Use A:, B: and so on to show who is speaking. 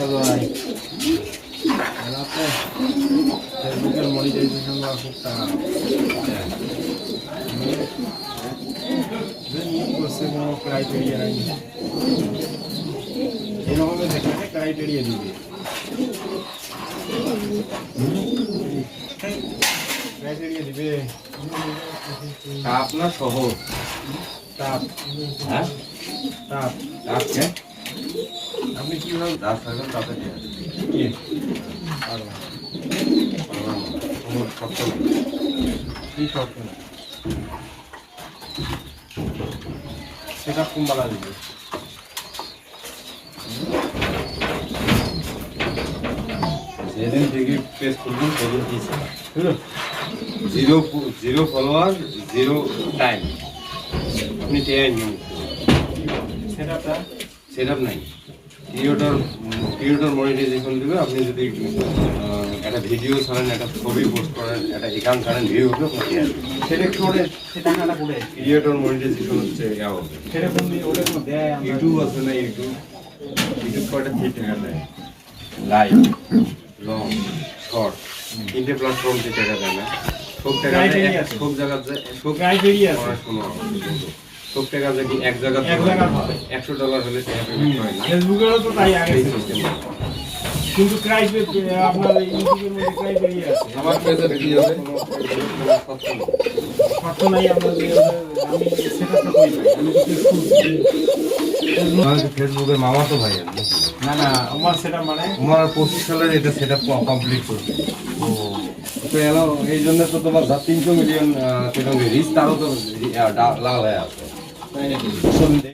A: Bye-bye. ফেসবুকের
B: monetization বা খুব টাকা করছে কোনো ক্রাইটেরিয়া নাই এরকমই দেখালে ক্রাইটেরিয়া দিবে ক্রাইটেরিয়া দিবে
C: আপনার শহর
B: তাপ
C: হ্যাঁ
B: তাপ
C: আজকে
B: আপনি কীভাবে
C: দশ হাজার টাকা দিয়ে
B: কি
C: খবর সত্য
B: সেটা কুম্বালা দিবে
C: যেদিন থেকে পেজ খুলবেন সেদিন কি zero zero follower zero time আপনি টেয়ার নিন
B: সেটাটা
C: সেট নাই। পিরিয়ডর পিরিয়ডর মনিটাইজেশন দিবে, আপনি যদি একটা ভিডিও ছাড়েন একটা ছবি পোস্ট করেন একটা একান ছাড়েন ভিডিও
B: সেটা
C: মনিটাইজেশন হচ্ছে ইউটিউব আছে না ইউটিউব ইউটিউব কয়টা থ্রি টাকা দেয় লাইভ লং শর্ট তিনটে প্ল্যাটফর্ম টাকা দেয় না। সব টাকা সব জায়গা সব পড়াশোনা সব টাকা কি এক জায়গা একশো ডলার হলে টাকা পেমেন্ট হয় না।
B: ফেসবুকেরও তো তাই আগে
C: এই
B: ছিল।
C: system।
B: কিন্তু ক্রাইটেরিয়া আপনার ইউটিউবের মধ্যে ক্রাইটেরিয়া আছে।
C: আমার পেজে কি হবে কোনো সত্য নেই।
B: শর্ত নাই আমরা যে আমি সেটা করি নাই। আমি তো ফেসবুক
C: আমি তো ফেসবুকের মামা তো ভাই
B: না না আমার সেটা মানে
C: তোমার পঁচিশ সালের এটা সেটা কমপ্লিট করবে। তো এলো এই জন্য তো তোমার তিনশো মিলিয়ন সেরকম রিচ তারও তো লাল হয়ে আছে।